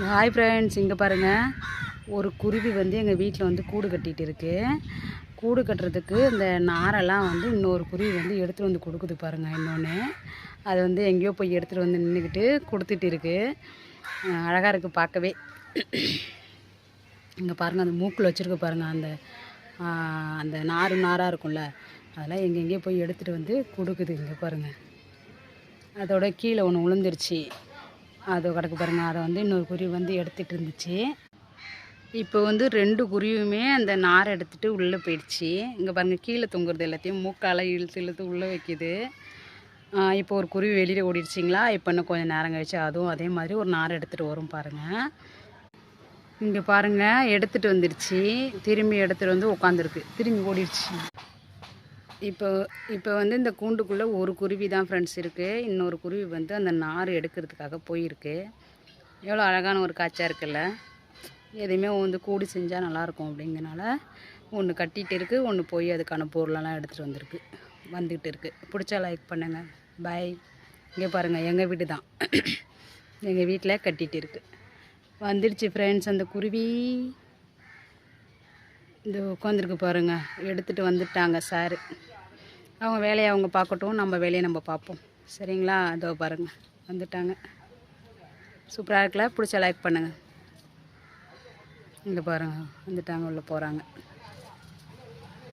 Hi friends இங்கே பாருங்கள் ஒரு குருவி வந்து எங்கள் வீட்டில் வந்து கூடு கட்டிகிட்டு இருக்குது கூடு கட்டுறதுக்கு இந்த நாரெல்லாம் வந்து இன்னொரு குருவி வந்து எடுத்துகிட்டு வந்து கொடுக்குது பாருங்கள் இன்னொன்று அது வந்து எங்கேயோ போய் எடுத்துகிட்டு வந்து நின்றுக்கிட்டு கொடுத்துட்டு இருக்கு. அழகாக இருக்குது பார்க்கவே. இங்கே பாருங்கள் அந்த மூக்கில் வச்சுருக்கு பாருங்கள் அந்த அந்த நாறு நாராக இருக்கும்ல அதெல்லாம் எங்கெங்கேயோ போய் எடுத்துகிட்டு வந்து கொடுக்குது இங்கே பாருங்கள் அதோட கீழே ஒன்று விழுந்துருச்சு அது கிடக்கு பாருங்க. அதை வந்து இன்னொரு குருவி வந்து எடுத்துகிட்டு இருந்துச்சு. இப்போ வந்து ரெண்டு குருவியுமே அந்த நாரை எடுத்துகிட்டு உள்ளே போயிடுச்சு. இங்கே பாருங்கள் கீழே தொங்குறது எல்லாத்தையும் மூக்கால் இழுத்து இழுத்து உள்ளே வைக்குது. இப்போ ஒரு குருவி வெளியில் ஓடிடுச்சிங்களா? இப்போ இன்னும் கொஞ்சம் நேரம் கழிச்சு அதுவும் அதே மாதிரி ஒரு நாரை எடுத்துகிட்டு வரும் பாருங்கள் இங்கே பாருங்கள் எடுத்துகிட்டு வந்துடுச்சு. திரும்பி எடுத்துகிட்டு வந்து உட்காந்துருக்கு திரும்பி ஓடிடுச்சு. இப்போ இப்போ வந்து இந்த கூண்டுக்குள்ளே ஒரு குருவி தான் ஃப்ரெண்ட்ஸ் இருக்குது இன்னொரு குருவி வந்து அந்த நார் எடுக்கிறதுக்காக போயிருக்கு. எவ்வளோ அழகான ஒரு காட்சியாக இருக்குல்ல. எதையுமே வந்து கூடி செஞ்சால் நல்லாயிருக்கும் அப்படிங்கிறனால ஒன்று கட்டிகிட்டு இருக்குது ஒன்று போய் அதுக்கான பொருளெல்லாம் எடுத்துகிட்டு வந்திருக்கு. வந்துக்கிட்டு இருக்குது பிடிச்சா லைக் பண்ணுங்கள் பாய் இங்கே பாருங்கள் எங்கள் வீடு தான். எங்கள் வீட்டில் கட்டிகிட்டு இருக்குது வந்துடுச்சு ஃப்ரெண்ட்ஸ் அந்த குருவி. இது உட்காந்துருக்கு பாருங்க. எடுத்துகிட்டு வந்துட்டாங்க சார். அவங்க வேலையை அவங்க பார்க்கட்டும் நம்ம வேலையை நம்ம பார்ப்போம். சரிங்களா? அதோ பாருங்கள் வந்துட்டாங்க. சூப்பராக இருக்குல்ல பிடிச்ச லைக் பண்ணுங்கள் இங்கே பாருங்கள் வந்துட்டாங்க உள்ளே போகிறாங்க